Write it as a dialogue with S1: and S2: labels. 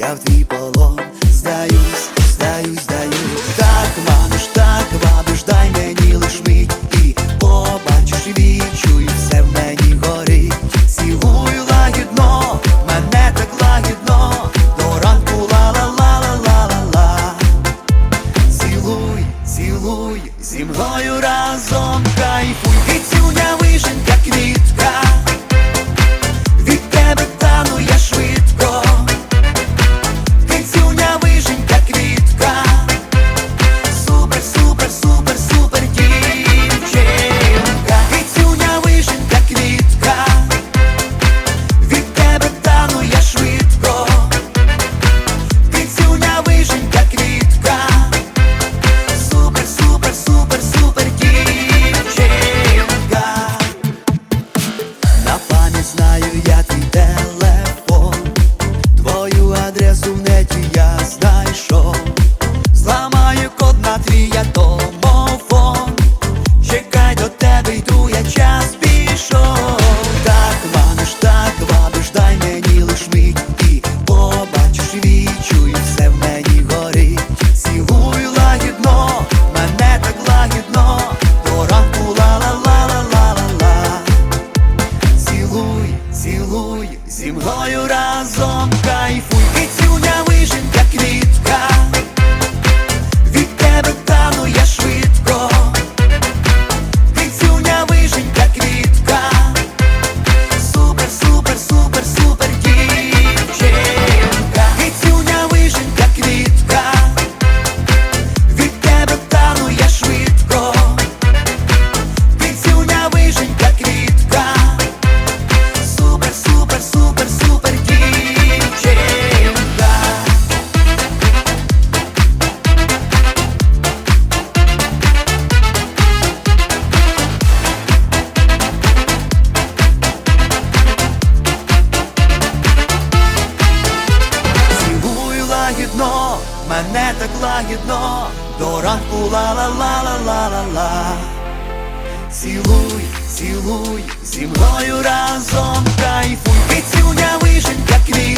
S1: я в твій полон здаюсь, здаюсь, здаюсь. Так маниш, так вабиш, дай мені лиш мить і побачиш, відчуєш, все в мені горить. Цілую лагідно, мене так лагідно, до ранку ла-ла-ла-ла-ла-ла-ла. Цілуй, цілуй, зі мною разом кайфуй, Кицюня вишенька квітка, На пам'ять знаю я твій телефон. Твою адресу в неті я знайшов мене так лагідно, до ранку ла-ла-ла-ла-ла-ла-ла. Цілуй, цілуй, зі мною разом кайфуй, Ти цілуня вишень, як квіт.